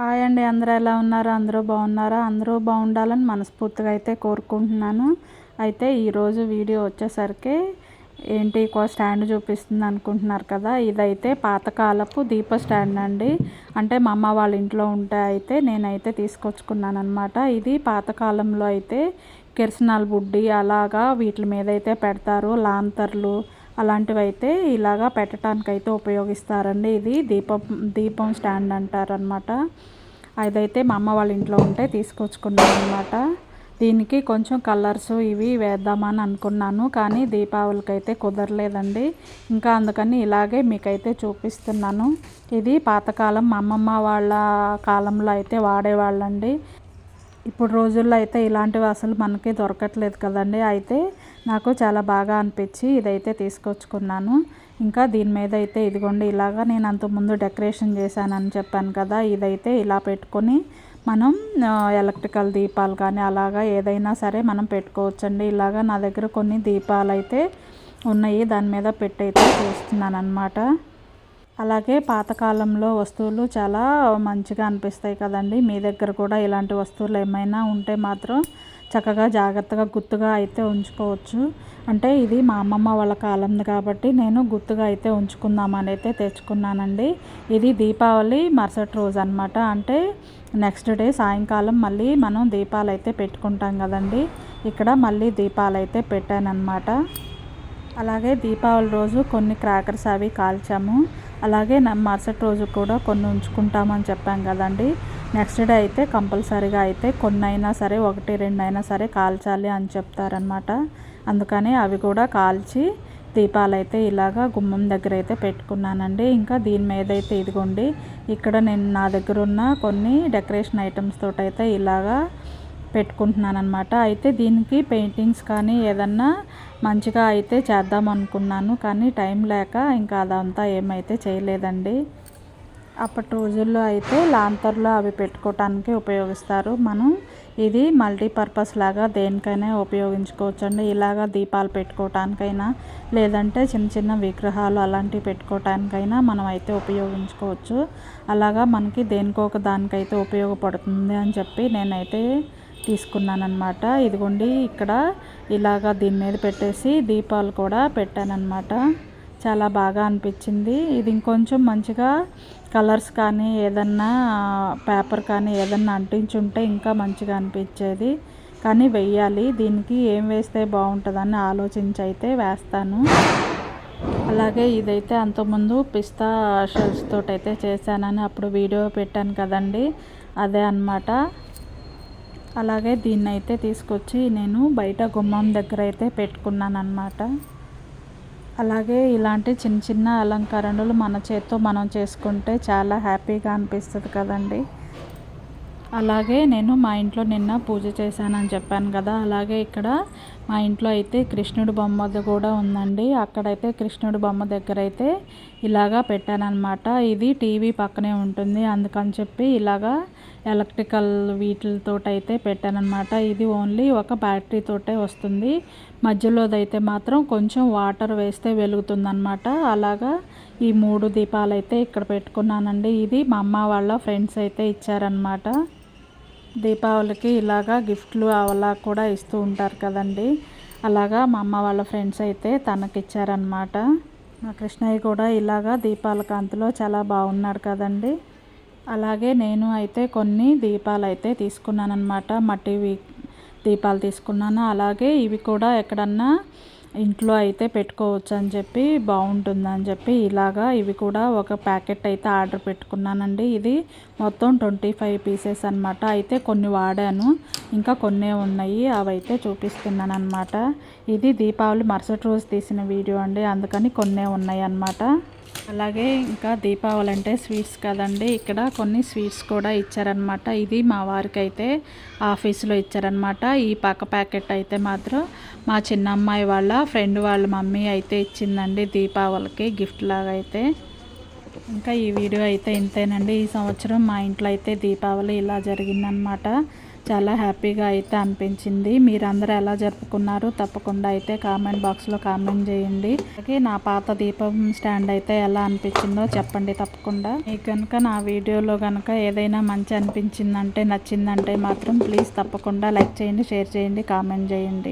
Hi అండి అందరూ ఎలా ఉన్నారు? అందరూ బాగున్నారా? అందరూ బాగుండాలని మనస్ఫూర్తిగా అయితే కోరుకుంటున్నాను. అయితే ఈరోజు వీడియో వచ్చేసరికి ఏంటి ఎక్కువ స్టాండ్ చూపిస్తుంది అనుకుంటున్నారు కదా? ఇదైతే పాతకాలపు దీప స్టాండ్ అండి. అంటే మా అమ్మ వాళ్ళ ఇంట్లో ఉంటే అయితే నేనైతే తీసుకొచ్చుకున్నాను అనమాట ఇది పాతకాలంలో అయితే కిరసనాల బుడ్డి అలాగా వీటి మీద అయితే పెడతారు. లాంతర్లు అలాంటివి అయితే ఇలాగా పెట్టడానికైతే ఉపయోగిస్తారండి. ఇది దీపం దీపం స్టాండ్ అంటారనమాట అదైతే మా అమ్మ వాళ్ళ ఇంట్లో ఉంటే తీసుకొచ్చుకున్నాను అనమాట దీనికి కొంచెం కలర్స్ ఇవి వేద్దామని అనుకున్నాను కానీ దీపావళికి అయితే కుదరలేదండి. ఇంకా అందుకని ఇలాగే మీకైతే చూపిస్తున్నాను. ఇది పాతకాలం మా అమ్మమ్మ వాళ్ళ కాలంలో అయితే వాడేవాళ్ళండి. ఇప్పుడు రోజుల్లో అయితే ఇలాంటివి అసలు మనకి దొరకట్లేదు కదండి. అయితే నాకు చాలా బాగా అనిపించి ఇదైతే తీసుకొచ్చుకున్నాను. ఇంకా దీని మీద అయితే ఇదిగోండి ఇలాగా నేను అంతకుముందు డెకరేషన్ చేశానని చెప్పాను కదా ఇదైతే ఇలా పెట్టుకొని మనం ఎలక్ట్రికల్ దీపాలు కానీ అలాగా ఏదైనా సరే మనం పెట్టుకోవచ్చండి. ఇలాగా నా దగ్గర కొన్ని దీపాలు అయితే ఉన్నాయి దాని మీద పెట్టి అయితే చూస్తున్నాను అనమాట అలాగే పాతకాలంలో వస్తువులు చాలా మంచిగా అనిపిస్తాయి కదండి. మీ దగ్గర కూడా ఇలాంటి వస్తువులు ఏమైనా ఉంటే మాత్రం చక్కగా జాగ్రత్తగా గుర్తుగా అయితే ఉంచుకోవచ్చు. అంటే ఇది మా అమ్మమ్మ వాళ్ళ కాలంది కాబట్టి నేను గుర్తుగా అయితే ఉంచుకుందామని అయితే తెచ్చుకున్నానండి. ఇది దీపావళి మరుసటి రోజు అనమాట అంటే నెక్స్ట్ డే సాయంకాలం మళ్ళీ మనం దీపాలు అయితే పెట్టుకుంటాం కదండి. ఇక్కడ మళ్ళీ దీపాలు అయితే పెట్టానమాట అలాగే దీపావళి రోజు కొన్ని క్రాకర్స్ అవి కాల్చాము. అలాగే మరుసటి రోజు కూడా కొన్ని ఉంచుకుంటామని చెప్పాం కదండి. నెక్స్ట్ డే అయితే కంపల్సరీగా అయితే కొన్ని అయినా సరే ఒకటి రెండు అయినా సరే కాల్చాలి అని చెప్తారనమాట అందుకని అవి కూడా కాల్చి దీపాలు అయితే ఇలాగా గుమ్మం దగ్గర అయితే పెట్టుకున్నానండి. ఇంకా దీని మీద అయితే ఇదిగోండి ఇక్కడ నేను నా దగ్గర ఉన్న కొన్ని డెకరేషన్ ఐటమ్స్ తోటైతే అయితే ఇలాగా పెట్టుకుంటున్నాను అనమాట అయితే దీనికి పెయింటింగ్స్ కానీ ఏదన్నా మంచిగా అయితే చేద్దాం అనుకున్నాను కానీ టైం లేక ఇంకా అదంతా ఏమైతే చేయలేదండి. అప్పటి రోజుల్లో అయితే లాంతర్లో అవి పెట్టుకోవటానికి ఉపయోగిస్తారు. మనం ఇది మల్టీపర్పస్ లాగా దేనికైనా ఉపయోగించుకోవచ్చు అండి ఇలాగా దీపాలు పెట్టుకోవటానికైనా లేదంటే చిన్న చిన్న విగ్రహాలు అలాంటివి పెట్టుకోవటానికైనా మనం అయితే ఉపయోగించుకోవచ్చు. అలాగా మనకి దేనికో ఒక దానికైతే ఉపయోగపడుతుంది అని చెప్పి నేనైతే తీసుకున్నాను అనమాట ఇదిగోండి ఇక్కడ ఇలాగా దీని మీద పెట్టేసి దీపాలు కూడా పెట్టానమాట చాలా బాగా అనిపించింది. ఇది ఇంకొంచెం మంచిగా కలర్స్ కానీ ఏదన్నా పేపర్ కానీ ఏదన్నా అంటించుంటే ఇంకా మంచిగా అనిపించేది. కానీ వెయ్యాలి. దీనికి ఏం వేస్తే బాగుంటుందని ఆలోచించి అయితే వేస్తాను. అలాగే ఇదైతే అంతకుముందు పిస్తా షెల్స్ తోటైతే అయితే చేశానని అప్పుడు వీడియో పెట్టాను కదండి. అదే అనమాట అలాగే దీన్ని అయితే తీసుకొచ్చి నేను బయట గుమ్మం దగ్గర అయితే పెట్టుకున్నాను అనమాట అలాగే ఇలాంటి చిన్న చిన్న అలంకరణలు మన చేత్తో మనం చేసుకుంటే చాలా హ్యాపీగా అనిపిస్తుంది కదండి. అలాగే నేను మా ఇంట్లో నిన్న పూజ చేశానని చెప్పాను కదా. అలాగే ఇక్కడ మా ఇంట్లో అయితే కృష్ణుడి బొమ్మ కూడా ఉందండి. అక్కడైతే కృష్ణుడి బొమ్మ దగ్గర అయితే ఇలాగా పెట్టానమాట ఇది టీవీ పక్కనే ఉంటుంది. అందుకని చెప్పి ఇలాగా ఎలక్ట్రికల్ వీటితో అయితే పెట్టానమాట ఇది ఓన్లీ ఒక బ్యాటరీ తోటే వస్తుంది. మధ్యలోదైతే మాత్రం కొంచెం వాటర్ వేస్తే వెలుగుతుందనమాట అలాగా ఈ మూడు దీపాలు అయితే ఇక్కడ పెట్టుకున్నానండి. ఇది మా అమ్మ వాళ్ళ ఫ్రెండ్స్ అయితే ఇచ్చారనమాట దీపావళికి ఇలాగా గిఫ్ట్లు అలా కూడా ఇస్తూ ఉంటారు కదండి. అలాగా మా అమ్మ వాళ్ళ ఫ్రెండ్స్ అయితే తనకిచ్చారనమాట మా కృష్ణయ్య కూడా ఇలాగా దీపాల కాంతిలో చాలా బాగున్నాడు కదండి. అలాగే నేను అయితే కొన్ని దీపాలు అయితే తీసుకున్నాను అనమాట మట్టివి దీపాలు తీసుకున్నాను. అలాగే ఇవి కూడా ఎక్కడన్నా ఇంట్లో అయితే పెట్టుకోవచ్చు అని చెప్పి బాగుంటుందని చెప్పి ఇలాగా ఇవి కూడా ఒక ప్యాకెట్ అయితే ఆర్డర్ పెట్టుకున్నానండి. ఇది మొత్తం ట్వంటీ ఫైవ్ పీసెస్ అనమాట అయితే కొన్ని వాడాను. ఇంకా కొన్నే ఉన్నాయి. అవి అయితే చూపిస్తున్నాను అనమాట ఇది దీపావళి మరుసటి రోజు తీసిన వీడియో అండి. అందుకని కొన్నే ఉన్నాయి అన్నమాట. అలాగే ఇంకా దీపావళి అంటే స్వీట్స్ కదండి. ఇక్కడ కొన్ని స్వీట్స్ కూడా ఇచ్చారనమాట ఇది మా వారికి అయితే ఆఫీస్లో ఇచ్చారనమాట ఈ పక్క ప్యాకెట్ అయితే మాత్రం మా చిన్న అమ్మాయి వాళ్ళ ఫ్రెండ్ వాళ్ళ మమ్మీ అయితే ఇచ్చిందండి దీపావళికి గిఫ్ట్ లాగా అయితే. ఇంకా ఈ వీడియో అయితే ఇంతేనండి. ఈ సంవత్సరం మా ఇంట్లో అయితే దీపావళి ఇలా జరిగిందనమాట చాలా హ్యాపీగా అయితే అనిపించింది. మీరందరూ ఎలా జరుపుకున్నారు తప్పకుండా అయితే కామెంట్ బాక్స్లో కామెంట్ చేయండి. అలాగే నా పాత దీపం స్టాండ్ అయితే ఎలా అనిపించిందో చెప్పండి తప్పకుండా. మీకు కనుక నా వీడియోలో కనుక ఏదైనా మంచి అనిపించిందంటే నచ్చిందంటే మాత్రం ప్లీజ్ తప్పకుండా లైక్ చేయండి షేర్ చేయండి కామెంట్ చేయండి.